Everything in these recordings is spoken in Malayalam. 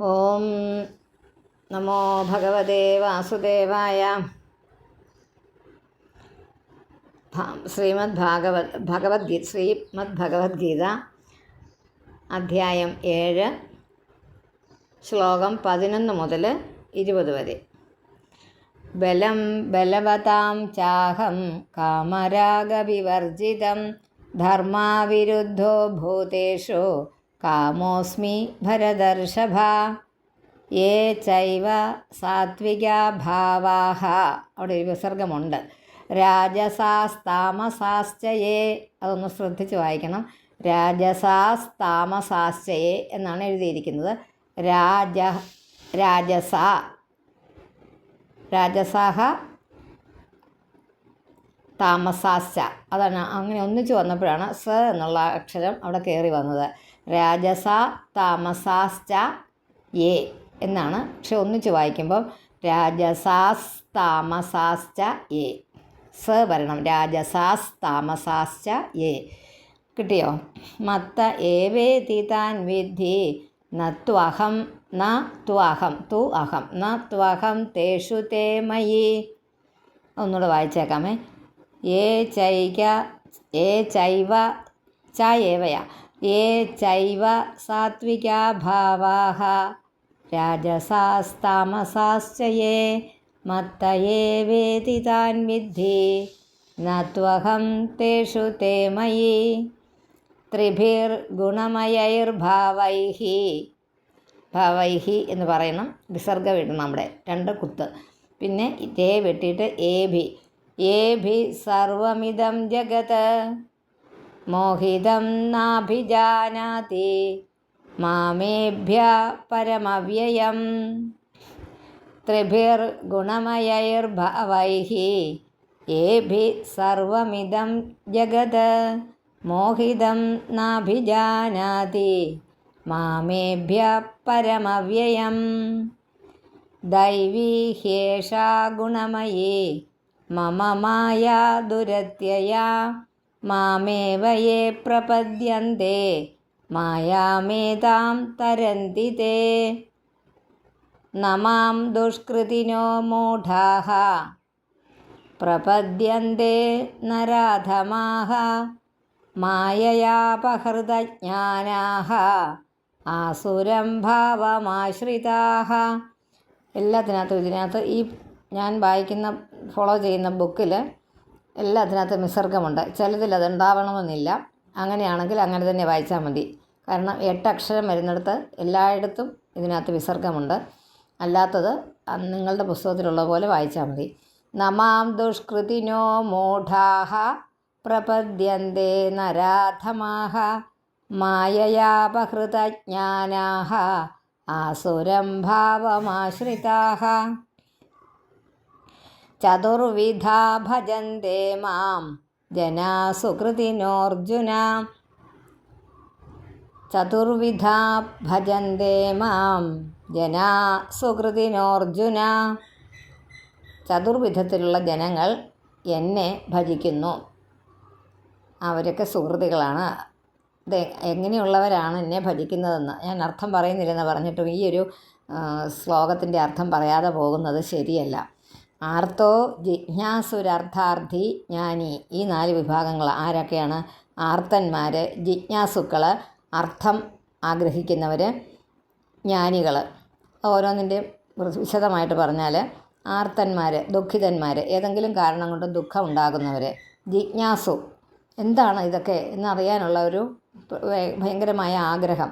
ഓം നമോ ഭഗവതേ വാസുദേവായ ശ്രീമദ് ഭാഗവത് ഭഗവത്ഗീത ശ്രീമദ് ഭഗവത്ഗീത അധ്യായം ഏഴ് ശ്ലോകം പതിനൊന്ന് മുതൽ ഇരുപത് വരെ. ബലം ബലവതാം ചാഹം കാമരാഗവിവർജിതം ധർമാവിരുദ്ധോ ഭൂതേഷു കാമോസ്മി ഭരദർഷഭ ഏ ചൈവ സാത്വിക ഭാവാഹ അവിടെ ഒരു വിസർഗമുണ്ട്. രാജസാസ്താമസാശ്ചയേ. അതൊന്ന് ശ്രദ്ധിച്ച് വായിക്കണം. രാജസാസ്താമസാശ്ചയേ എന്നാണ് എഴുതിയിരിക്കുന്നത്. രാജ രാജസ. രാജസാഹ താമസാശ്ച. അതാണ് അങ്ങനെ ഒന്നിച്ചു വന്നപ്പോഴാണ് സ എന്നുള്ള അക്ഷരം അവിടെ കയറി വന്നത്. രാജസ താമസാശ്ച ഏ എന്നാണ്. പക്ഷെ ഒന്നിച്ച് വായിക്കുമ്പോൾ രാജസാസ് താമസാശ്ച ഏ സ വരണം. രാജസാസ് താമസാശ്ച ഏ കിട്ടിയോ? മത്ത ഏവേതി താൻ വിദ്ധി നത്വഹം ന ത്വഹം തു അഹം ന ത്വഹം തേഷു തേ മയി. ഒന്നുകൂടെ വായിച്ചേക്കാമേ. ഏ ചൈക ഏ ചൈവ ച ഏ ഭാവാഹ രാജസാസ്താമസാശ്ചയേ മത്ത ഏവേതി താൻ വിദ്ധി ന ത്വഹം തേഷു തേ മയി ത്രിഭിർഗുണമയൈർഭാവൈः ഭാവൈഹി എന്ന് പറയണം വിസർഗം ഇടണം നമ്മുടെ രണ്ട് കുത്ത്. പിന്നെ തേ വെട്ടിയിട്ട് ഏഭി. ഏഭി സർവമിതം ജഗത്. മോഹിതം നാഭിജാനാതി മാമേഭ്യ പരമവ്യയം. ത്രിഭിർഗുണമയൈർഭാവൈः ഏഭി സർവമിതം ജഗത് മോഹിതം നാഭിജാനാതി മാമേഭ്യ പരമവ്യയം. ദൈവീ ഹ്യേഷാ മമ മായ ദുരത്യയാ മാമേവ യേ പ്രപദ്യന്തേ മായാമേതാം തരന്തി തേ. നമാം ദുഷ്കൃതിനോ മൂഢാഹ പ്രപദ്യന്തേ നരാധമാഹ മായയാപഹൃതജ്ഞാനാഹ ആസുരം ഭാവമാശ്രിതാഹ. എല്ലാത്തിനകത്തും ഇതിനകത്ത് ഈ ഞാൻ വായിക്കുന്ന ഫോളോ ചെയ്യുന്ന ബുക്കിൽ എല്ലാത്തിനകത്തും നിസർഗമുണ്ട്. ചിലതിൽ അത് ഉണ്ടാവണമെന്നില്ല. അങ്ങനെയാണെങ്കിൽ അങ്ങനെ തന്നെ വായിച്ചാൽ മതി. കാരണം എട്ട് അക്ഷരം വരുന്നിടത്ത് എല്ലായിടത്തും ഇതിനകത്ത് വിസർഗമുണ്ട് അല്ലാത്തത് നിങ്ങളുടെ പുസ്തകത്തിലുള്ള പോലെ വായിച്ചാൽ മതി. നമാം ദുഷ്കൃതിനോ മൂഢാഹ പ്രപദ്യന്തേ നരാധമാഹ മായയാപഹൃതജ്ഞാനാഹ ആസുരം ഭാവമാശ്രിതാഹ. ചതുർവിധാ ഭജന്തേ മാം. ജനാ ചതുർവിധ ചതുർവിധാ ഭജന്തെ മാം. ജനാ സുകൃതിനോർജുന ചതുർവിധത്തിലുള്ള ജനങ്ങൾ എന്നെ ഭജിക്കുന്നു. അവരൊക്കെ സുഹൃത്തുക്കളാണ്. ഇത് എങ്ങനെയുള്ളവരാണ് എന്നെ ഭജിക്കുന്നതെന്ന്? ഞാൻ അർത്ഥം പറയുന്നില്ലെന്ന് പറഞ്ഞിട്ടും ഈ ഒരു ശ്ലോകത്തിന്റെ അർത്ഥം പറയാതെ പോകുന്നത് ശരിയല്ല. ആർത്തോ ജിജ്ഞാസുരർത്ഥാർത്ഥി ജ്ഞാനി. ഈ നാല് വിഭാഗങ്ങൾ ആരൊക്കെയാണ്? ആർത്തന്മാർ ജിജ്ഞാസുക്കൾ അർത്ഥം ആഗ്രഹിക്കുന്നവർ ജ്ഞാനികൾ ഓരോന്നിന്റെ വിശദമായിട്ട് പറഞ്ഞാൽ ആർത്തന്മാർ ദുഃഖിതന്മാർ ഏതെങ്കിലും കാരണം കൊണ്ട് ദുഃഖം ഉണ്ടാകുന്നവർ ജിജ്ഞാസു. എന്താണ് ഇതൊക്കെ എന്നറിയാനുള്ള ഒരു ഭയങ്കരമായ ആഗ്രഹം.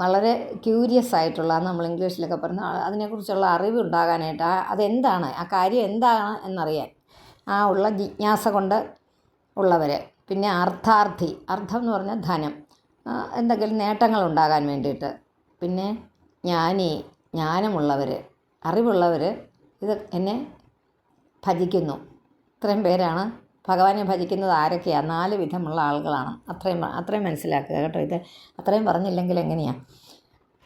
വളരെ ക്യൂരിയസ് ആയിട്ടുള്ള നമ്മൾ ഇംഗ്ലീഷിലൊക്കെ പറഞ്ഞ അതിനെക്കുറിച്ചുള്ള അറിവ് ഉണ്ടാകാനായിട്ട് ആ അതെന്താണ്? ആ കാര്യം എന്താണ് എന്നറിയാൻ. ആ ഉള്ള ജിജ്ഞാസ കൊണ്ട് ഉള്ളവർ പിന്നെ അർത്ഥാർത്ഥി. അർത്ഥം എന്ന് പറഞ്ഞാൽ ധനം. എന്തെങ്കിലും നേട്ടങ്ങൾ ഉണ്ടാകാൻ വേണ്ടിയിട്ട്. പിന്നെ ജ്ഞാനി ജ്ഞാനമുള്ളവർ അറിവുള്ളവർ ഇത് എന്നെ ഭജിക്കുന്നു. ഇത്രയും പേരാണ് ഭഗവാനെ ഭജിക്കുന്നത് ആരൊക്കെയാണ് നാല് വിധമുള്ള ആളുകളാണ്. അത്രയും അത്രയും മനസ്സിലാക്കുക കേട്ടോ ഇത്. അത്രയും പറഞ്ഞില്ലെങ്കിൽ എങ്ങനെയാണ്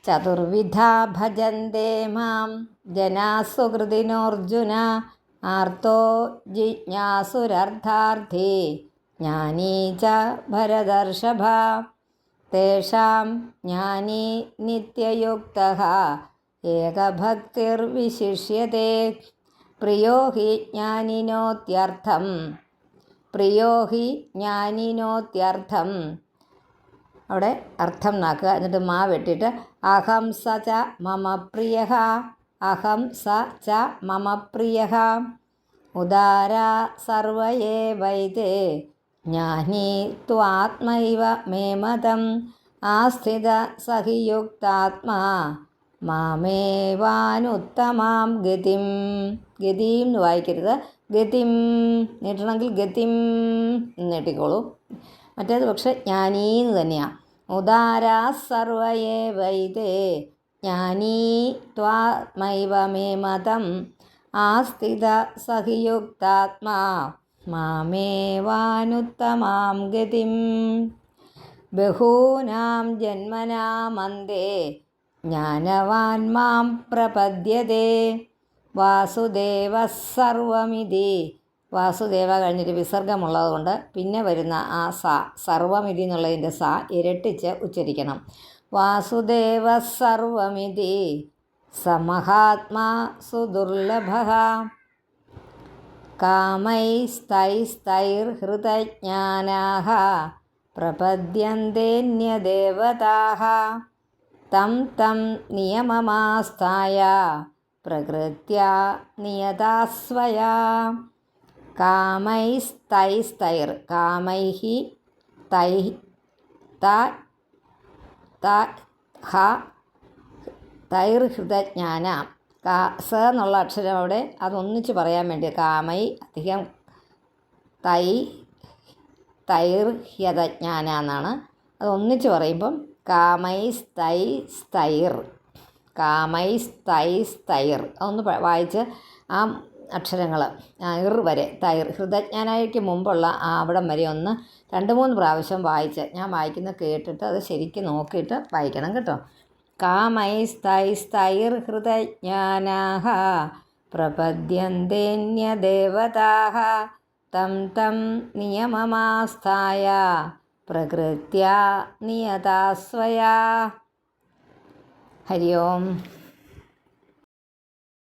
ചതുർവിധ ഭജന്തേ മാം ജനാസുഹൃതിനോർജുന ആർത്തോ ജിജ്ഞാസുരർത്ഥാർത്ഥി ജ്ഞാനീ ച ഭരദർഷഭ തേഷാം ജ്ഞാനീ നിത്യയുക്ത ഏകഭക്തിർവിശിഷ്യത്തെ പ്രിയോ ഹി ജ്ഞാനിനോത്യർത്ഥം പ്രിയോ ഹി ജ്ഞാനിനോത്യർത്ഥം. അവിടെ അർത്ഥം നാക്കുക. എന്നിട്ട് മാ വെട്ടിയിട്ട് അഹം സ ച മമ പ്രിയ അഹം സ ച മമ പ്രിയ ഉദാര സർവയേ വൈദേ ജ്ഞാനീ ത്വാത്മൈവ മേ മതം. ആസ്ഥിത സഹിയുക്താത്മാ. മാമേവാനുത്തമാം ഗതിം. ഗതിം എന്ന് വായിക്കരുത്. ഗതിം നീട്ടണമെങ്കിൽ ഗതിം നീട്ടിക്കോളൂ. മറ്റേത് പക്ഷെ ജ്ഞാനീന്ന് തന്നെയാണ് ഉദാരാ സർവയേ വൈദേ ജ്ഞാനീ ത്വാത്മൈവ മേ മതം ആസ്ഥിത സഹിയുക്താത്മാ മാമേവാനുത്തമാം ഗതിം. ബഹൂനാം ജന്മനാമന്തേ ജ്ഞാനവാൻ മാം പ്രപദ്യതേ. വാസുദേവ സർവമിതി. വാസുദേവ കഴിഞ്ഞിട്ട് വിസർഗമുള്ളതുകൊണ്ട് പിന്നെ വരുന്ന ആ സ സർവമിതി എന്നുള്ളതിന്റെ സ ഇരട്ടിച്ച് ഉച്ചരിക്കണം. വാസുദേവ സർവമിതി. സമഹാത്മാ സുദുർലഭ. കാമൈസ്തൈസ്തൈർഹൃതജ്ഞാനാः പ്രപദ്യന്തേന്യദേവതാഹ. തം തം നിയമമാസ്ഥായ. പ്രകൃത്യാ നിയതാസ്വയാ കാമൈസ്തൈസ്തൈർ കാമൈഹി തൈ തൈർ തൈർഹൃതജ്ഞാന കാ സ എന്നുള്ള അക്ഷരം അവിടെ അതൊന്നിച്ച് പറയാൻ വേണ്ടി കാമൈ അധികം തൈ തൈർ ഹ്യതജ്ഞാന എന്നാണ് അതൊന്നിച്ച് പറയുമ്പം കാമൈ സ്തൈ സ്തൈർ. കാമൈ സ്തൈ സ്തൈർ അതൊന്ന് വായിച്ച് ആ അക്ഷരങ്ങൾ ഇർ വരെ തൈർ. ഹൃദജ്ഞാനായിക്ക് മുമ്പുള്ള ആ അവിടം വരെ ഒന്ന് രണ്ട് മൂന്ന് പ്രാവശ്യം വായിച്ച് ഞാൻ വായിക്കുന്ന കേട്ടിട്ട് അത് ശരിക്കും നോക്കിയിട്ട് വായിക്കണം കേട്ടോ. കാമൈ തൈ തൈർ ഹൃദജ്ഞാനാഹ പ്രപദ്യന്തേന്യദേവതാഹ തം തം നിയമമാസ്ഥായ പ്രകൃത്യാ നിയതാസ്വയാ. ഹരി ഓം